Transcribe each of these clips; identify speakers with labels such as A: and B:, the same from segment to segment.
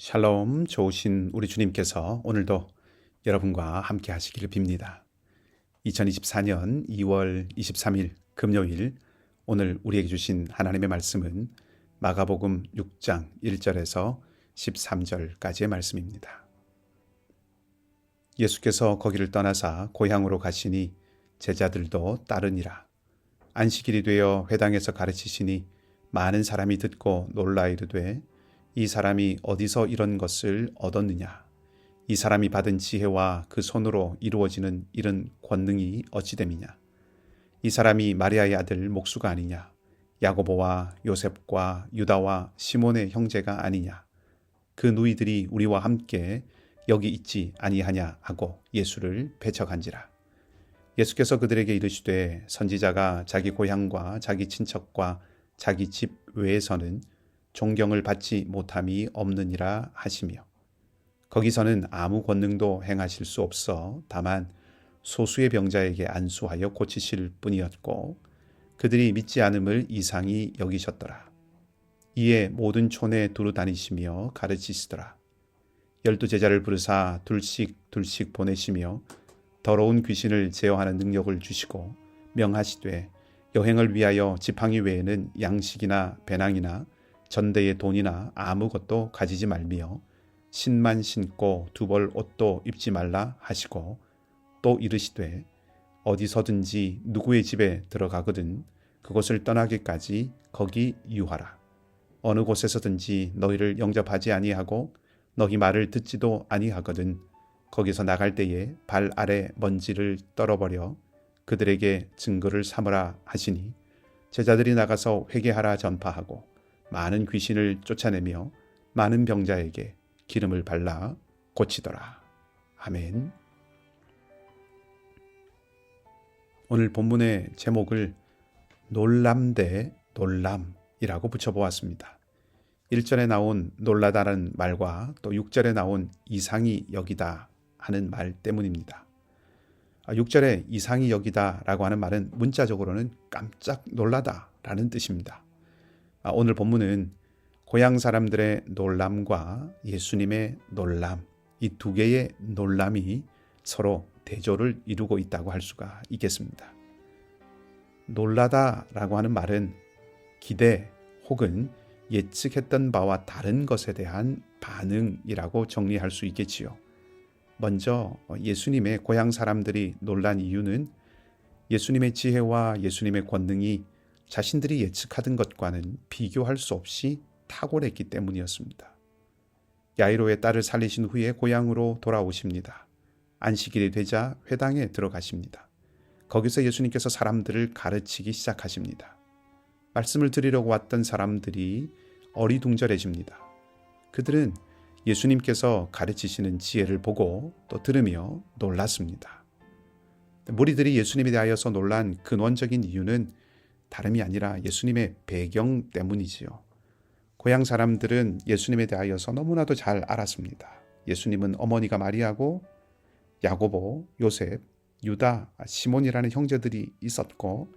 A: 샬롬 좋으신 우리 주님께서 오늘도 여러분과 함께 하시기를 빕니다. 2024년 2월 23일 금요일 오늘 우리에게 주신 하나님의 말씀은 마가복음 6장 1절에서 13절까지의 말씀입니다. 예수께서 거기를 떠나사 고향으로 가시니 제자들도 따르니라. 안식일이 되어 회당에서 가르치시니 많은 사람이 듣고 놀라 이르되 이 사람이 어디서 이런 것을 얻었느냐? 이 사람이 받은 지혜와 그 손으로 이루어지는 이런 권능이 어찌됨이냐? 이 사람이 마리아의 아들 목수가 아니냐? 야고보와 요셉과 유다와 시몬의 형제가 아니냐? 그 누이들이 우리와 함께 여기 있지 아니하냐 하고 예수를 배척한지라. 예수께서 그들에게 이르시되 선지자가 자기 고향과 자기 친척과 자기 집 외에서는 존경을 받지 못함이 없느니라 하시며 거기서는 아무 권능도 행하실 수 없어 다만 소수의 병자에게 안수하여 고치실 뿐이었고 그들이 믿지 않음을 이상히 여기셨더라. 이에 모든 촌에 두루 다니시며 가르치시더라. 열두 제자를 부르사 둘씩 둘씩 보내시며 더러운 귀신을 제어하는 능력을 주시고 명하시되 여행을 위하여 지팡이 외에는 양식이나 배낭이나 전대의 돈이나 아무것도 가지지 말며 신만 신고 두 벌 옷도 입지 말라 하시고 또 이르시되 어디서든지 누구의 집에 들어가거든 그곳을 떠나기까지 거기 유하라. 어느 곳에서든지 너희를 영접하지 아니하고 너희 말을 듣지도 아니하거든 거기서 나갈 때에 발 아래 먼지를 떨어버려 그들에게 증거를 삼으라 하시니 제자들이 나가서 회개하라 전파하고 많은 귀신을 쫓아내며 많은 병자에게 기름을 발라 고치더라. 아멘. 오늘 본문의 제목을 놀람 대 놀람이라고 붙여보았습니다. 1절에 나온 놀라다는 말과 또 6절에 나온 이상이 여기다 하는 말 때문입니다. 6절에 아, 이상이 여기다 라고 하는 말은 문자적으로는 깜짝 놀라다 라는 뜻입니다. 아, 오늘 본문은 고향 사람들의 놀람과 예수님의 놀람, 이 두 개의 놀람이 서로 대조를 이루고 있다고 할 수가 있겠습니다. 놀라다 라고 하는 말은 기대 혹은 예측했던 바와 다른 것에 대한 반응이라고 정리할 수 있겠지요. 먼저 예수님의 고향 사람들이 놀란 이유는 예수님의 지혜와 예수님의 권능이 자신들이 예측하던 것과는 비교할 수 없이 탁월했기 때문이었습니다. 야이로의 딸을 살리신 후에 고향으로 돌아오십니다. 안식일이 되자 회당에 들어가십니다. 거기서 예수님께서 사람들을 가르치기 시작하십니다. 말씀을 드리려고 왔던 사람들이 어리둥절해집니다. 그들은 예수님께서 가르치시는 지혜를 보고 또 들으며 놀랐습니다. 무리들이 예수님에 대하여서 놀란 근원적인 이유는 다름이 아니라 예수님의 배경 때문이지요. 고향 사람들은 예수님에 대하여서 너무나도 잘 알았습니다. 예수님은 어머니가 마리아고 야고보, 요셉, 유다, 시몬이라는 형제들이 있었고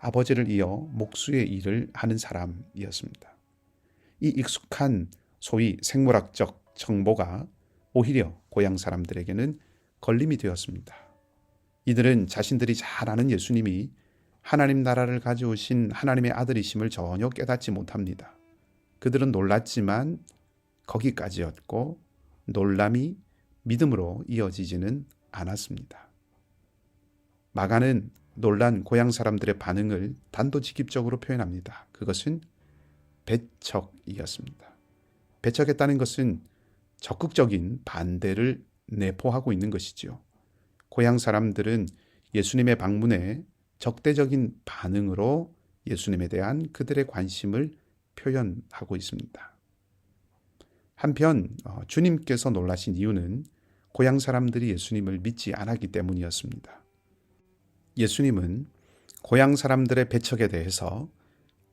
A: 아버지를 이어 목수의 일을 하는 사람이었습니다. 이 익숙한 소위 생물학적 정보가 오히려 고향 사람들에게는 걸림이 되었습니다. 이들은 자신들이 잘 아는 예수님이 하나님 나라를 가져오신 하나님의 아들이심을 전혀 깨닫지 못합니다. 그들은 놀랐지만 거기까지였고 놀람이 믿음으로 이어지지는 않았습니다. 마가는 놀란 고향 사람들의 반응을 단도직입적으로 표현합니다. 그것은 배척이었습니다. 배척했다는 것은 적극적인 반대를 내포하고 있는 것이지요. 고향 사람들은 예수님의 방문에 적대적인 반응으로 예수님에 대한 그들의 관심을 표현하고 있습니다. 한편 어, 주님께서 놀라신 이유는 고향 사람들이 예수님을 믿지 않았기 때문이었습니다. 예수님은 고향 사람들의 배척에 대해서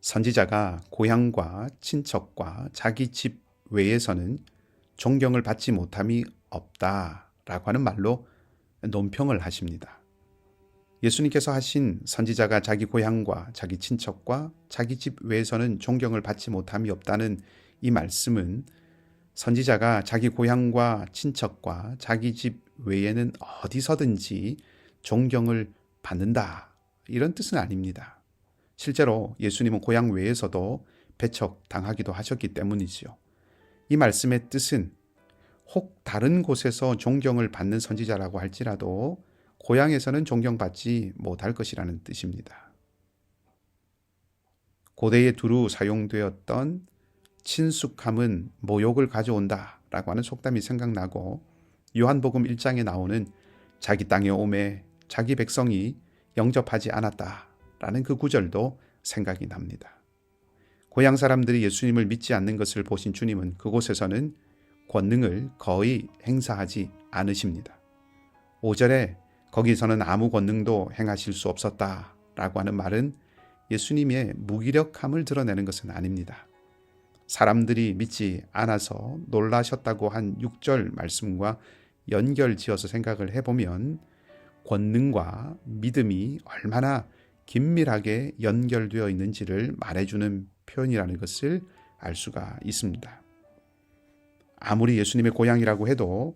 A: 선지자가 고향과 친척과 자기 집 외에서는 존경을 받지 못함이 없다라고 하는 말로 논평을 하십니다. 예수님께서 하신 선지자가 자기 고향과 자기 친척과 자기 집 외에서는 존경을 받지 못함이 없다는 이 말씀은 선지자가 자기 고향과 친척과 자기 집 외에는 어디서든지 존경을 받는다. 이런 뜻은 아닙니다. 실제로 예수님은 고향 외에서도 배척 당하기도 하셨기 때문이지요. 이 말씀의 뜻은 혹 다른 곳에서 존경을 받는 선지자라고 할지라도 고향에서는 존경받지 못할 것이라는 뜻입니다. 고대에 두루 사용되었던 친숙함은 모욕을 가져온다 라고 하는 속담이 생각나고 요한복음 1장에 나오는 자기 땅에 오매 자기 백성이 영접하지 않았다 라는 그 구절도 생각이 납니다. 고향 사람들이 예수님을 믿지 않는 것을 보신 주님은 그곳에서는 권능을 거의 행사하지 않으십니다. 5절에 거기서는 아무 권능도 행하실 수 없었다 라고 하는 말은 예수님의 무기력함을 드러내는 것은 아닙니다. 사람들이 믿지 않아서 놀라셨다고 한 6절 말씀과 연결 지어서 생각을 해보면 권능과 믿음이 얼마나 긴밀하게 연결되어 있는지를 말해주는 표현이라는 것을 알 수가 있습니다. 아무리 예수님의 고향이라고 해도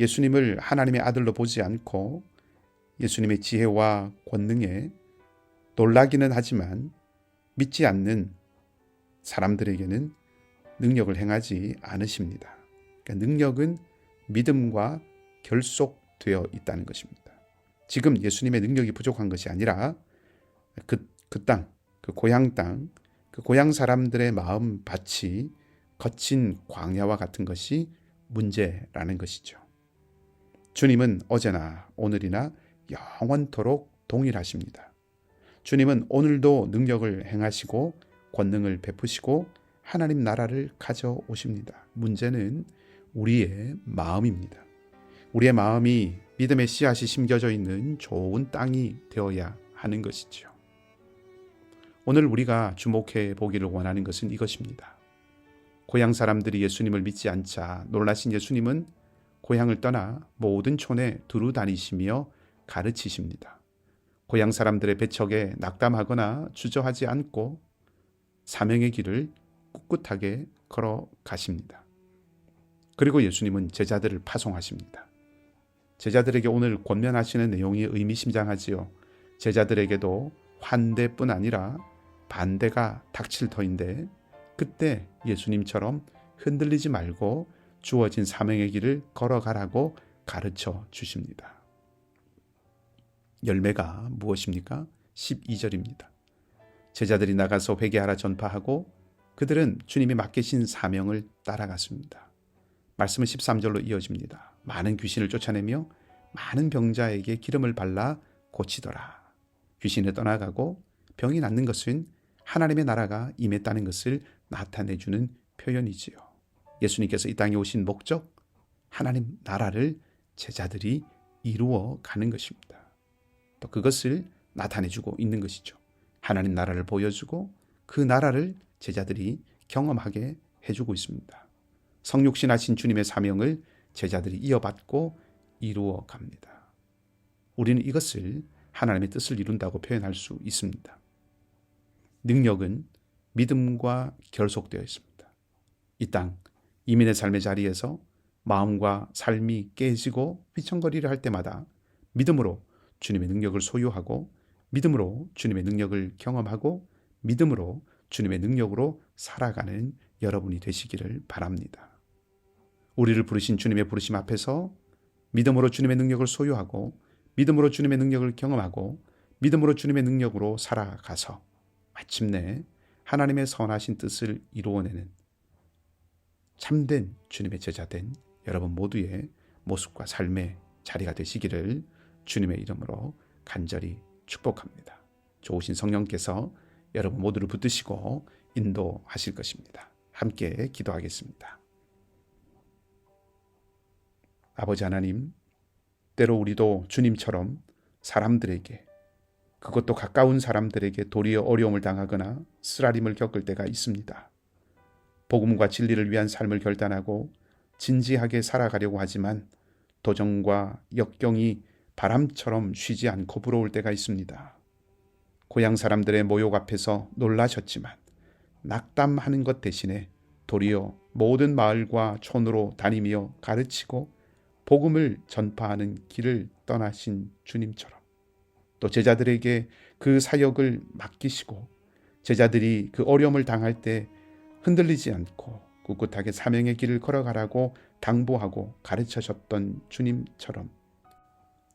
A: 예수님을 하나님의 아들로 보지 않고 예수님의 지혜와 권능에 놀라기는 하지만 믿지 않는 사람들에게는 능력을 행하지 않으십니다. 그러니까 능력은 믿음과 결속되어 있다는 것입니다. 지금 예수님의 능력이 부족한 것이 아니라 그, 그 땅, 그 고향 땅, 그 고향 사람들의 마음 밭이 거친 광야와 같은 것이 문제라는 것이죠. 주님은 어제나 오늘이나 영원토록 동일하십니다. 주님은 오늘도 능력을 행하시고 권능을 베푸시고 하나님 나라를 가져오십니다. 문제는 우리의 마음입니다. 우리의 마음이 믿음의 씨앗이 심겨져 있는 좋은 땅이 되어야 하는 것이죠. 오늘 우리가 주목해 보기를 원하는 것은 이것입니다. 고향 사람들이 예수님을 믿지 않자 놀라신 예수님은 고향을 떠나 모든 촌에 두루 다니시며 가르치십니다. 고향 사람들의 배척에 낙담하거나 주저하지 않고 사명의 길을 꿋꿋하게 걸어 가십니다. 그리고 예수님은 제자들을 파송하십니다. 제자들에게 오늘 권면하시는 내용이 의미심장하지요. 제자들에게도 환대뿐 아니라 반대가 닥칠 터인데 그때 예수님처럼 흔들리지 말고 주어진 사명의 길을 걸어가라고 가르쳐 주십니다. 열매가 무엇입니까? 12절입니다. 제자들이 나가서 회개하라 전파하고 그들은 주님이 맡기신 사명을 따라갔습니다. 말씀은 13절로 이어집니다. 많은 귀신을 쫓아내며 많은 병자에게 기름을 발라 고치더라. 귀신을 떠나가고 병이 낫는 것은 하나님의 나라가 임했다는 것을 나타내주는 표현이지요. 예수님께서 이 땅에 오신 목적, 하나님 나라를 제자들이 이루어 가는 것입니다. 또 그것을 나타내주고 있는 것이죠. 하나님 나라를 보여주고 그 나라를 제자들이 경험하게 해주고 있습니다. 성육신하신 주님의 사명을 제자들이 이어받고 이루어 갑니다. 우리는 이것을 하나님의 뜻을 이룬다고 표현할 수 있습니다. 능력은 믿음과 결속되어 있습니다. 이 땅, 이민의 삶의 자리에서 마음과 삶이 깨지고 휘청거리를 할 때마다 믿음으로 주님의 능력을 소유하고 믿음으로 주님의 능력을 경험하고 믿음으로 주님의 능력으로 살아가는 여러분이 되시기를 바랍니다. 우리를 부르신 주님의 부르심 앞에서 믿음으로 주님의 능력을 소유하고 믿음으로 주님의 능력을 경험하고 믿음으로 주님의 능력으로 살아가서 마침내 하나님의 선하신 뜻을 이루어내는 참된 주님의 제자된 여러분 모두의 모습과 삶의 자리가 되시기를 주님의 이름으로 간절히 축복합니다. 좋으신 성령께서 여러분 모두를 붙드시고 인도하실 것입니다. 함께 기도하겠습니다. 아버지 하나님, 때로 우리도 주님처럼 사람들에게 그것도 가까운 사람들에게 도리어 어려움을 당하거나 쓰라림을 겪을 때가 있습니다. 복음과 진리를 위한 삶을 결단하고 진지하게 살아가려고 하지만 도전과 역경이 바람처럼 쉬지 않고 불어올 때가 있습니다. 고향 사람들의 모욕 앞에서 놀라셨지만 낙담하는 것 대신에 도리어 모든 마을과 촌으로 다니며 가르치고 복음을 전파하는 길을 떠나신 주님처럼 또 제자들에게 그 사역을 맡기시고 제자들이 그 어려움을 당할 때 흔들리지 않고 꿋꿋하게 사명의 길을 걸어가라고 당부하고 가르쳐셨던 주님처럼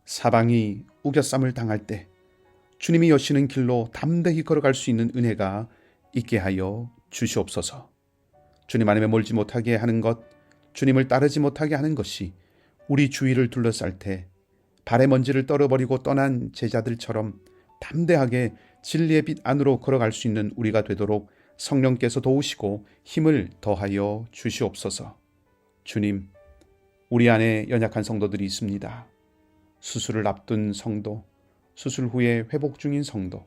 A: 사방이 우겨쌈을 당할 때 주님이 여시는 길로 담대히 걸어갈 수 있는 은혜가 있게 하여 주시옵소서. 주님 안에 몰지 못하게 하는 것, 주님을 따르지 못하게 하는 것이 우리 주위를 둘러쌀 때 발의 먼지를 떨어버리고 떠난 제자들처럼 담대하게 진리의 빛 안으로 걸어갈 수 있는 우리가 되도록 성령께서 도우시고 힘을 더하여 주시옵소서. 주님, 우리 안에 연약한 성도들이 있습니다. 수술을 앞둔 성도, 수술 후에 회복 중인 성도,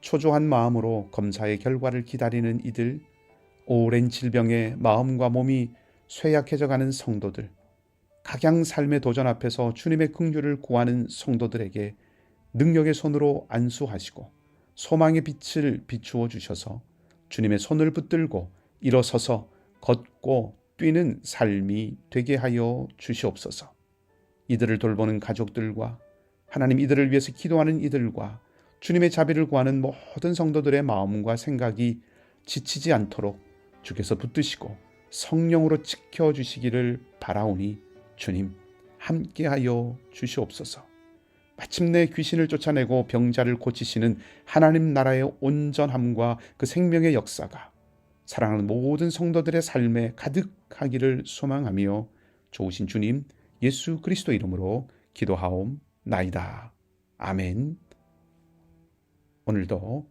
A: 초조한 마음으로 검사의 결과를 기다리는 이들, 오랜 질병에 마음과 몸이 쇠약해져 가는 성도들, 각양 삶의 도전 앞에서 주님의 긍휼을 구하는 성도들에게 능력의 손으로 안수하시고 소망의 빛을 비추어 주셔서 주님의 손을 붙들고 일어서서 걷고 뛰는 삶이 되게 하여 주시옵소서. 이들을 돌보는 가족들과 하나님 이들을 위해서 기도하는 이들과 주님의 자비를 구하는 모든 성도들의 마음과 생각이 지치지 않도록 주께서 붙드시고 성령으로 지켜주시기를 바라오니 주님 함께하여 주시옵소서. 마침내 귀신을 쫓아내고 병자를 고치시는 하나님 나라의 온전함과 그 생명의 역사가 사랑하는 모든 성도들의 삶에 가득하기를 소망하며 좋으신 주님 예수 그리스도 이름으로 기도하옵나이다. 아멘. 오늘도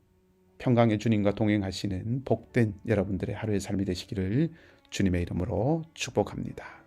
A: 평강의 주님과 동행하시는 복된 여러분들의 하루의 삶이 되시기를 주님의 이름으로 축복합니다.